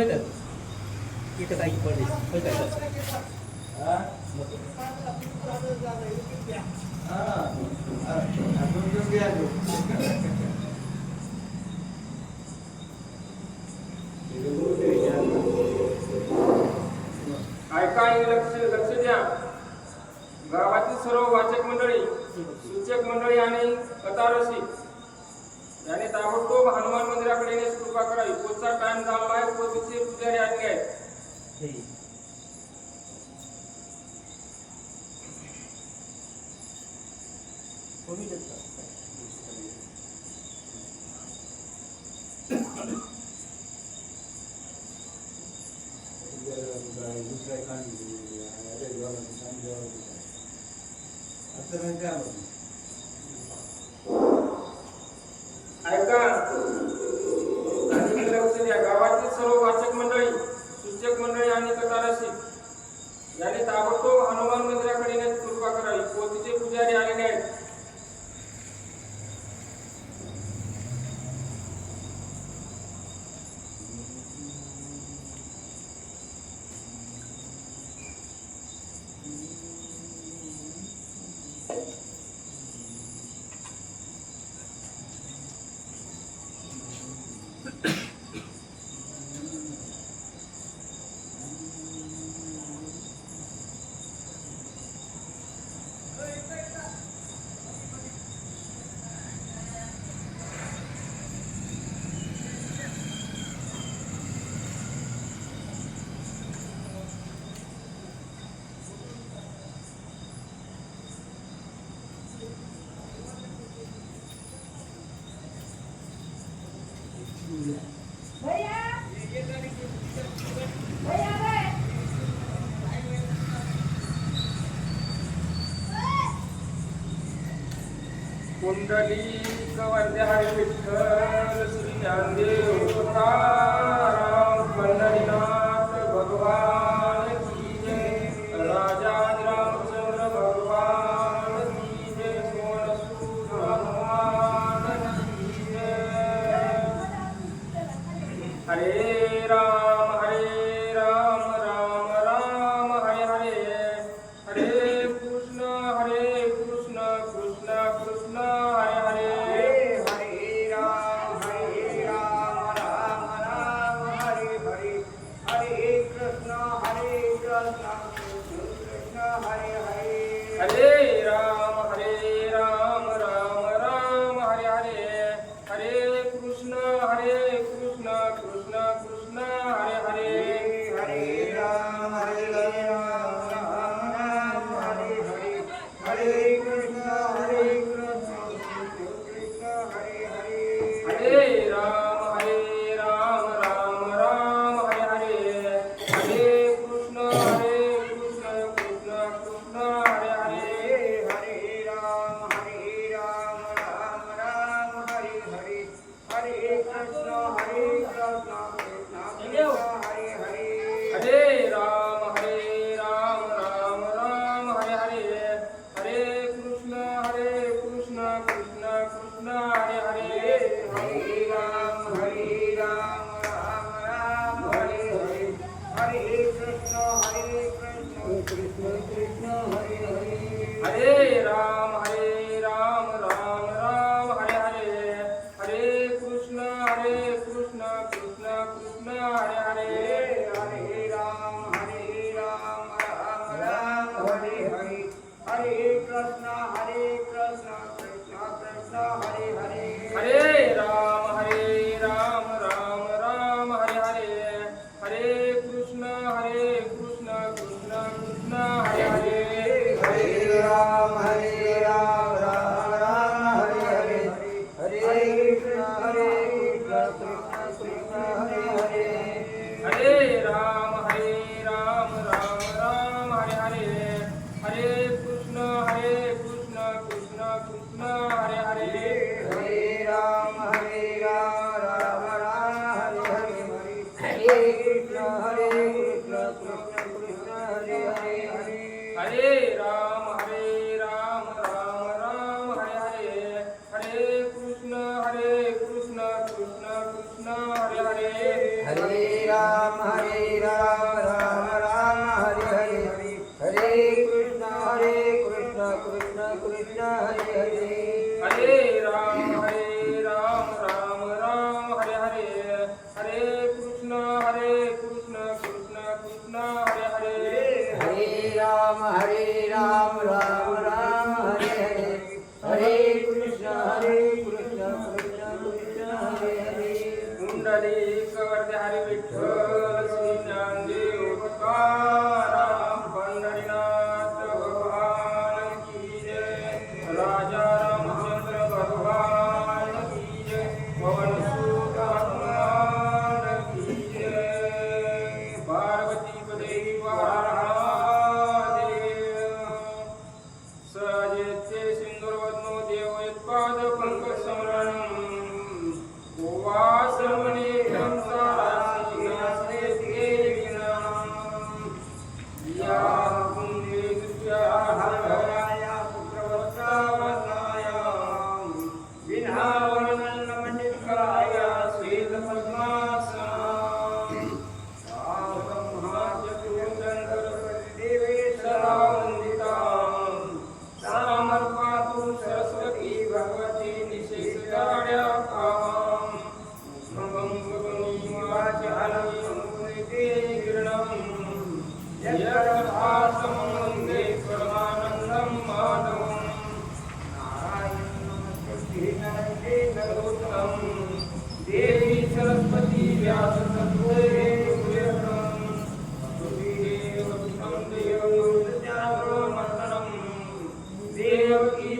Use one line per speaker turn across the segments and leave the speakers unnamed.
होतं इथं काही पडले. होय काय?
ऐका लक्ष लक्ष द्या. गावातील सर्व वाचक मंडळी सूचक मंडळी आणि कथारसी याने ताबडतोब हनुमान मंदिराकडे कृपा करा पोचा टाइम झाला आहे पोचीचे पुजारी आणले आहेत. ऐका कुंडली कवंद्य हरिविठ्ठल Shri Dnyandev Hare Hare. Hare Aê! Ram Ram Ram.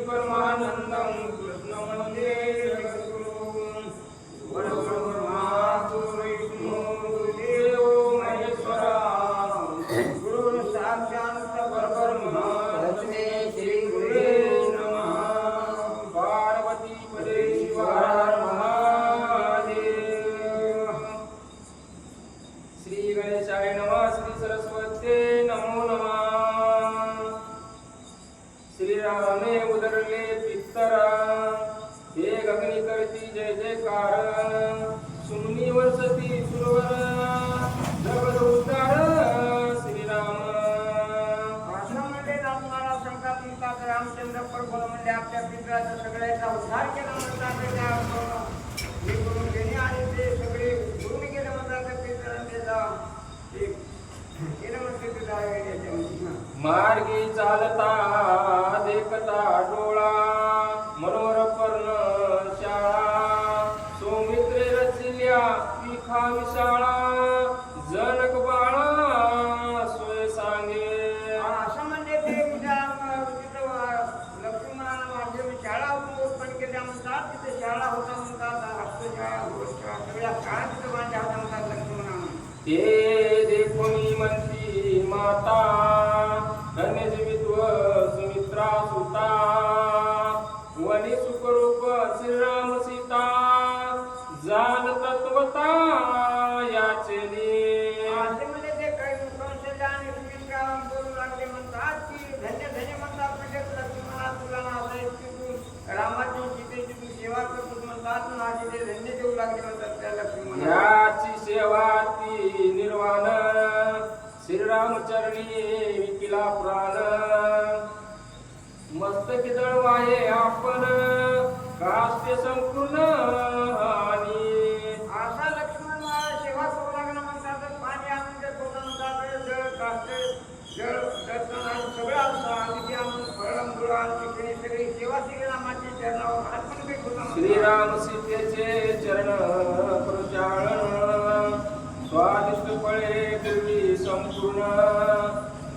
Devaki श्रीरामे उदरले पित्तरा। हे गगनी करती जय जयकार। सुमनी वर्षती सुरवर। जगद उद्धार श्रीराम।
आश्रमामध्ये नामणारा संकापितात रामचंद्र प्रभू म्हणजे आपल्या पित्राचा सगळ्याचा उद्धार केला म्हणतात त्या हे करून घेणे आणि ते सगळे पूर्ण केलं म्हणतात त्या पित्रांना त्याचा ते केलं म्हणते पिता માર્ગી ચાલતા દેખતા ડોળા लक्ष्मणा तुला ना असं आहे की तू रामाची सीतेची तू सेवा करतोस म्हणतात ना असे ते धन्य देऊ लागले म्हणतात त्या
याची सेवा ती निर्वाण. श्रीरामचरणी विकिला प्राण. मस्तकी दळवाये आपण. कास्ते संपूर्ण हानी
असा लक्ष्मण सेवा करू लागला म्हणतात पाणी आणून देत होता म्हणतात जळ काष्टे जळ दर्शन आणि सगळं असं आणि ते आणून फळं मुळं आणि तिकडे सगळी सेवा श्री रामाची चरणावर अर्पण करीत होता म्हणतात.
श्रीराम सीतेचे चरण प्रचारण स्वादिष्ट फळे पूर्वी संपूर्ण.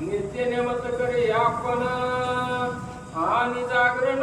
नित्य नेमत करे आपण. आणि जागरण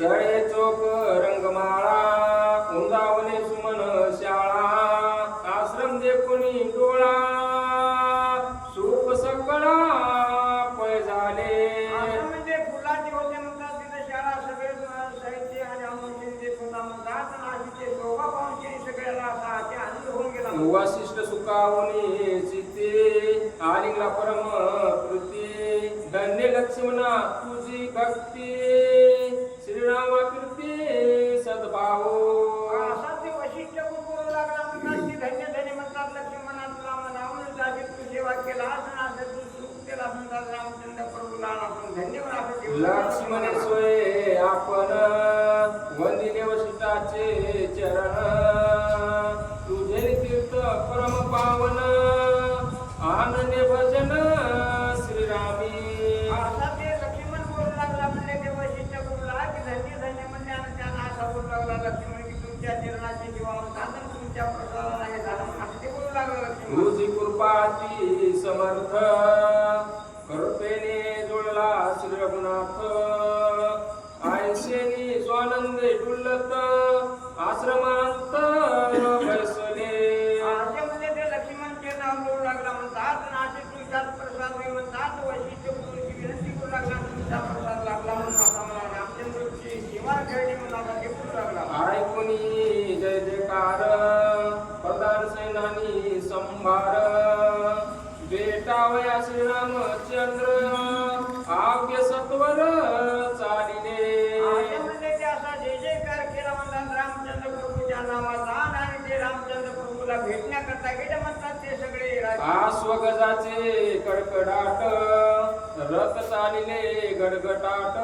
सळे चोक रंगमाळा उंदावने सुमन शाळा आश्रम दे कोणी डोळा सुख सकळा पय झाले
म्हणजे फुलाची होते म्हणतात तिथे शाळा सगळे साहित्य आणि देत होता म्हणतात ते शोभा त्यांनी सगळ्याला असा अति आनंद होऊन गेला.
वासिष्ठ सुखावनी चित्ते आलिंगला परम कृती धन्य लक्ष्मणा तुझी भक्ती
लक्ष्मण
सोय आपण. वंदिले वशिष्ठाचे चरण. तुझे तीर्थ परम पावन. आनंदे भजन श्रीरामी.
असा ते लक्ष्मण बोलू लागला म्हणले ते वशिष्ठ बोलला की धन्य धन्य म्हणले आणि त्यांना असा बोलू लागला लक्ष्मण की तुमच्या चरणाची जीवा म्हणतात आणि तुमच्या प्रसादाला हे झालं. ते बोलू लागला लक्ष्मण.
तुझी कृपाती समर्थ. आश्रमांत बैसले
म्हणजे ते लक्ष्मणचे नाव बोलू लागला म्हणतात आणि असे प्रसाद म्हणतात गुरुची विनंती करू लागला
आश्वगजाचे कडकडाट रथ चालिले गडगटाट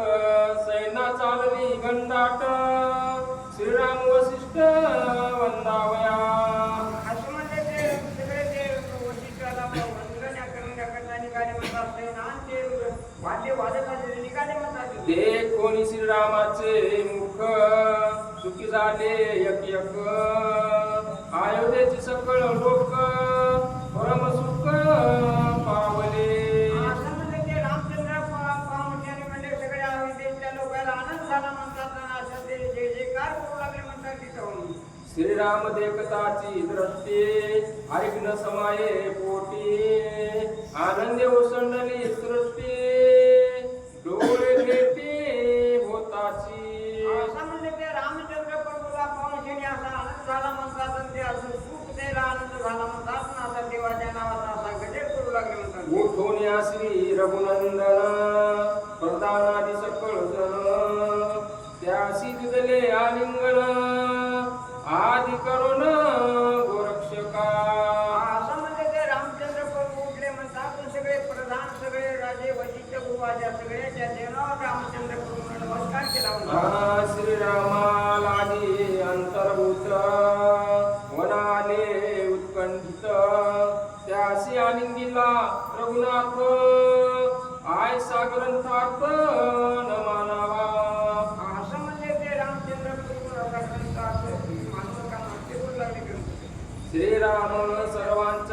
सैना चालली गंडाट श्रीराम वसिष्ठ वंदावया.
ते सगळे ते वशिष्ठाला वंदना करण्याकरता
श्रीराम देखताची दृष्टी ऐकन समाये पोटी आनंद ओसंडली सृष्टी डोळे होताची.
असं म्हणजे ते रामचंद्र प्रभूला पाहून त्याने असा आनंद झाला म्हणतात आणि ते असं सुख द्यायला आनंद झाला म्हणतात. आणि असा देवाच्या नावाचा असा गजेर करू लागले म्हणतात.
उठून या श्री रघुनंदन प्रधानादि सकळ जन दिले आलिंगन करुण गोरक्षका.
असं म्हणजे ते रामचंद्र प्रभू उठले म्हणतात सगळे प्रधान सगळे राजे वशिष्ठ गुरुवाच्या सगळ्याच्या देवावर रामचंद्र प्रभूने नमस्कार केला म्हणतात
श्रीराम सर्वांत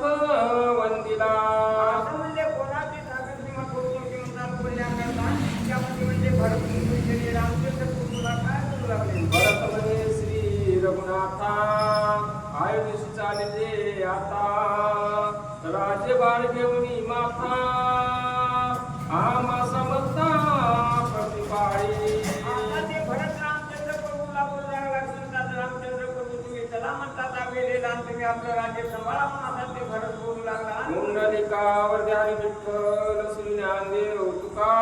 वंदिला
म्हणजे कोणाची ताकद किंवा कोण मोठी म्हणतात बोलण्याकरता रामचंद्र प्रभूला काय करू लागले?
भरत श्री रघुनाथा आयुष्य चालले आता. राज्यभार घेऊन माथा आम्हा समजता प्रतिपाळी
आता ते भरत रामचंद्र प्रभूला बोलू लागला म्हणतात रामचंद्र प्रभू तुम्ही चला म्हणतात आम्ही गेलेला आणि तुम्ही आपलं राज्य सांभाळा म्हणून आता ते भरत बोलू लागला.
मुंडलिकावर द्यारी विठ्ठल श्री ज्ञानदेव तुका